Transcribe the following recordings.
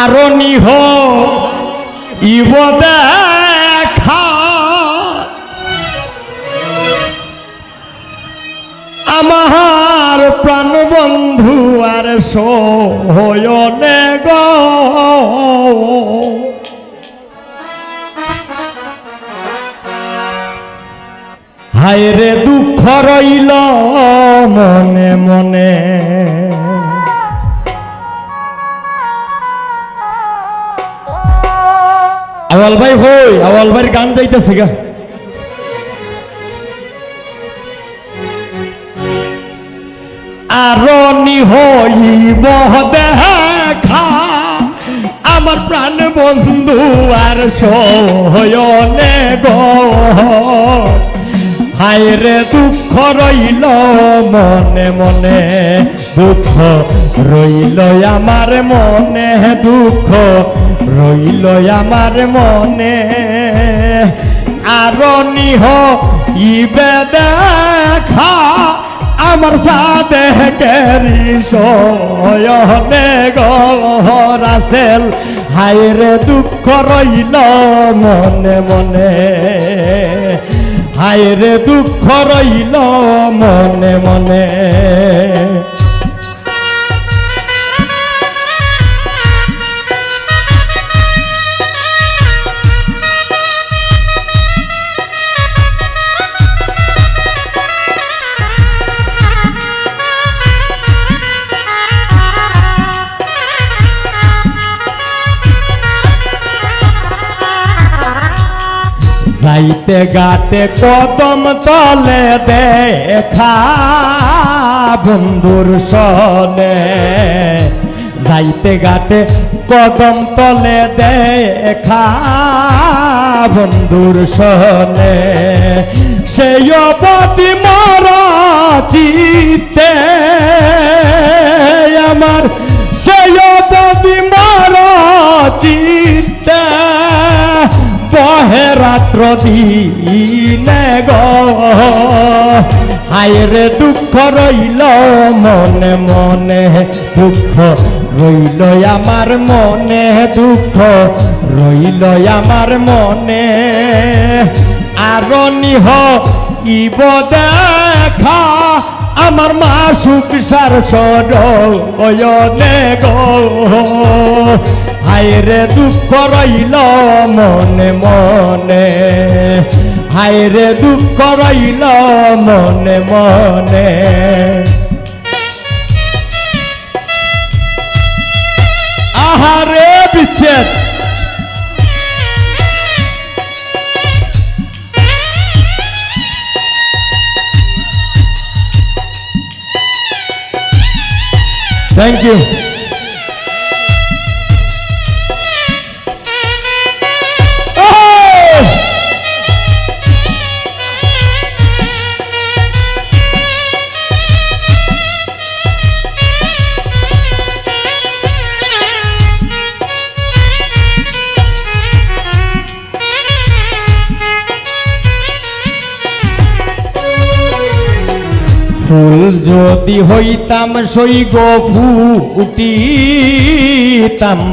আরও নিহ ইব দেখা। আমার প্রাণবন্ধু আর সোহয়নে গো। হায় রে দুঃখ রইল মনে মনে। আওয়াল ভাই হই, আওয়াল ভাইয়ের গান যাইতেছে গা। আরও নিহইব দেখা, আমার প্রাণ বন্ধু আর সহয়নে গো। হায় রে দুঃখ রইল, মনে মনে দুঃখ রইল, আমার মনে দুঃখ রইল আমার মনে। আর নিহ ইবে দেখা আমার সাথে কেরি সয়নে গরাসেল হায় রে দুঃখ রইল মনে মনে। হায় রে দুঃখ রইল মনে মনে। যাইতে গাতে কদম তলে দেখা বন্ধুর সনে যাইতে গাতে কদম তলে দেখা বন্ধুর সনে সেই অবধি মর চিতে আমার রাত্র দিনে গো। হায়রে দুঃখ রইল, মনে মনে দুঃখ রইল, আমার মনে দুঃখ রইল, আমার মনে। আর নিহ ইব দেখা, আমার মা সুখ সার সরনে গো। হায় রে দুঃখ রইল মনে মনে। হায় রে দুঃখ রইল মনে মনে। আহারে বিচ্ছেদ। থ্যাংক ইউ ফুল যদি হইতাম সই গো ফুটিতাম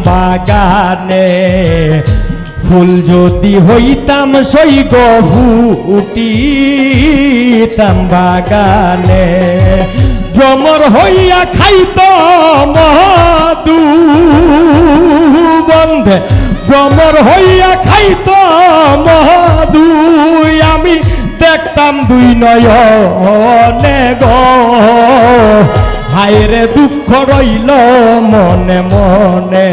বাগানে। ফুল যদি হইতাম সই গো ফুটিতাম বাগানে। ভ্রমর হইয়া খাইত মধু বন্ধে। ভ্রমর হইয়া খাইত মধু দেখতাম দুই নয়নে গো। হায়রে দুঃখ রইল মনে মনে,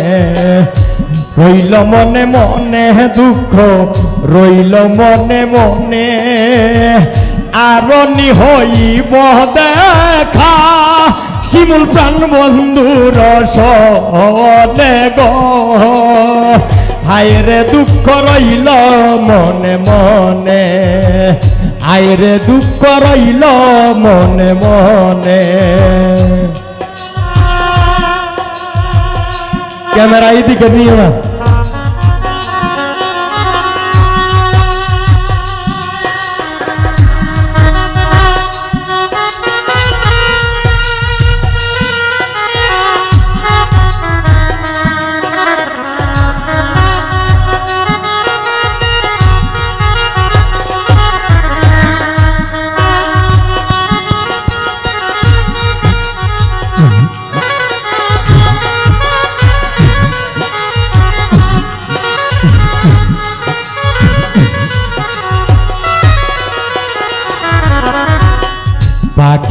রইল মনে মনে, দুঃখ রইল মনে মনে। আর হইব দেখা, শিমুল প্রাণ বন্ধুর সনে গো। হায়রে দুঃখ রইল মনে মনে আয়রে দুঃখ রইল মনে মনে। ক্যামেরা এইদিকে নিয়ে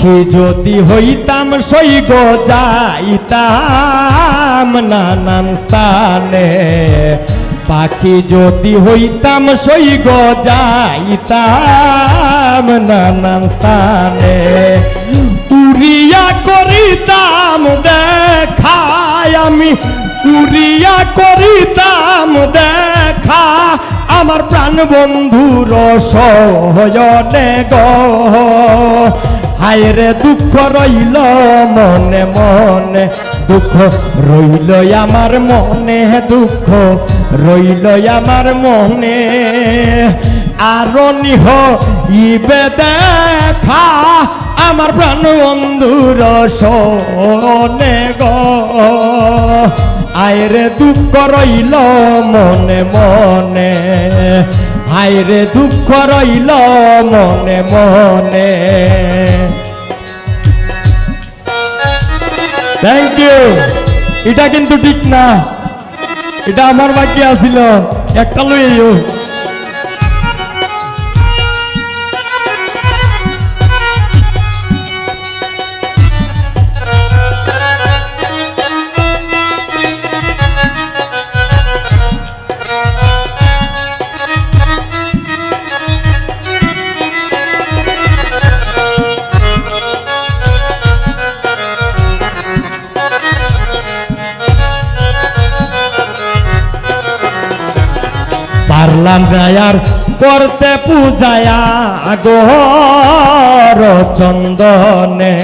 পাখি যদি হইতাম সৈগ যাইতাম নানান স্থানে। পাখি যদি হইতাম সৈগ যাইতাম নানান স্থানে। উড়িয়া করিতাম দেখায় আমি। উড়িয়া করিতাম, দেখা আমার প্রাণ বন্ধুর সহয়নে গ। হায়রে দুঃখ রইল মনে মনে, দুঃখ রইল আমার মনে, দুঃখ রইল আমার মনে। আর নিহ ইবে দেখা আমার প্রাণ বন্ধুর শোনে গ। আয়রে দুঃখ রইল মনে মনে, আয়রে দুঃখ রইল মনে মনে। থ্যাংক ইউ এটা কিন্তু ঠিক না। এটা আমার বাকি আসিল একটা লইও পারলাম আর করতে পূজায়া আগর চন্দনে।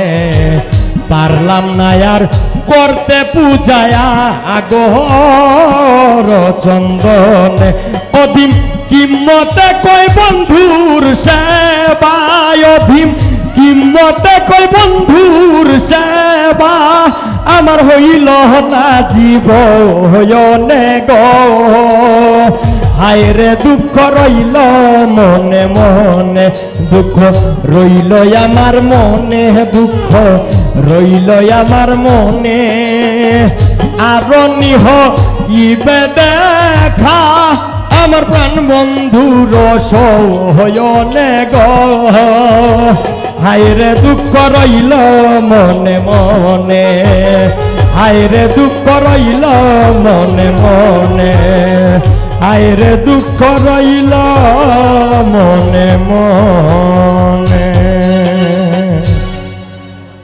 পারলাম না আর করতে পূজায়া আগর চন্দনে। অধিম কিম্মতে কই বন্ধুর সেবায় অধিম কিম্মতে কই বন্ধুর সেবা? আমার হইল না জীব হয়নে গো। হায়রে দুঃখ রইল মনে মনে, দুঃখ রইল আমার মনে, দুঃখ রইল আমার মনে। আর নিহ ইবে দেখা, আমার প্রাণ বন্ধুর সহয়নে গ। হায়রে দুঃখ রইল মনে মনে, হায়রে দুঃখ রইল মনে মনে। আয়রে দুঃখ রইল মনে মনে।